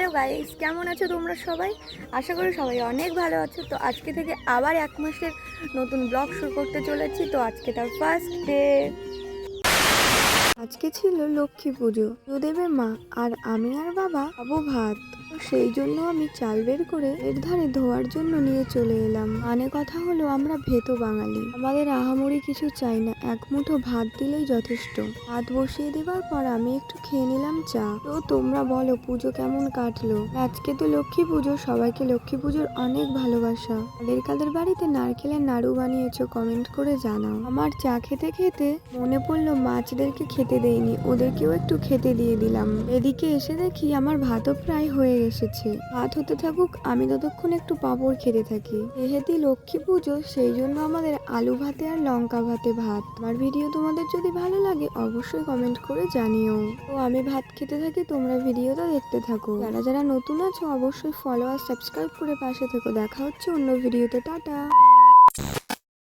Hello guys কেমন আছো তোমরা সবাই? আশা করি সবাই অনেক ভালো আছো। তো আজকে থেকে আবার এক মাসের নতুন ব্লগ শুরু করতে চলেছি। তো আজকে তার ফার্স্ট ডে আজকে ছিল লক্ষ্মী পুজো। দেবের মা আর আমি আর বাবা খাব ভাত। সেই জন্য আমি চাল বের করে এর ধারে ধোয়ার জন্য নিয়ে চলে এলাম। মানে কথা হলো, আমরা ভেতো বাঙালি। আমাদের আহামরি কিছু চাই না, এক মুঠো ভাত দিলেই যথেষ্ট। ভাত বসিয়ে দেওয়ার পর আমি একটু খেয়ে নিলাম চা। তো তোমরা বলো, পুজো কেমন কাটলো? আজকে তো লক্ষ্মী পুজো, সবাইকে লক্ষ্মী পুজোর অনেক ভালোবাসা। কাদের কাদের বাড়িতে নারকেলের নাড়ু বানিয়েছো কমেন্ট করে জানাও। আমার চা খেতে খেতে মনে পড়ল, মাছদেরকে খেতে দেইনি, ওদেরকেও একটু খেতে দিয়ে দিলাম। এদিকে এসে দেখি, আমার ভাতও প্রায় হয়ে এসেছে। ভাত হতে থাকুক, আমি ততক্ষণ একটু পাঁপড় খেতে থাকি। যেহেতু লক্ষ্মী পুজো, সেই জন্য আমাদের আলু ভাতে আর লঙ্কা ভাতে ভাত। আমার ভিডিও তোমাদের যদি ভালো লাগে, অবশ্যই কমেন্ট করে জানিও। তো আমি ভাত খেতে থাকি, তোমরা ভিডিওটা দেখতে থাকো। যারা যারা নতুন আছো, অবশ্যই ফলো আর সাবস্ক্রাইব করে পাশে থেকো। দেখা হচ্ছে অন্য ভিডিওতে। টাটা!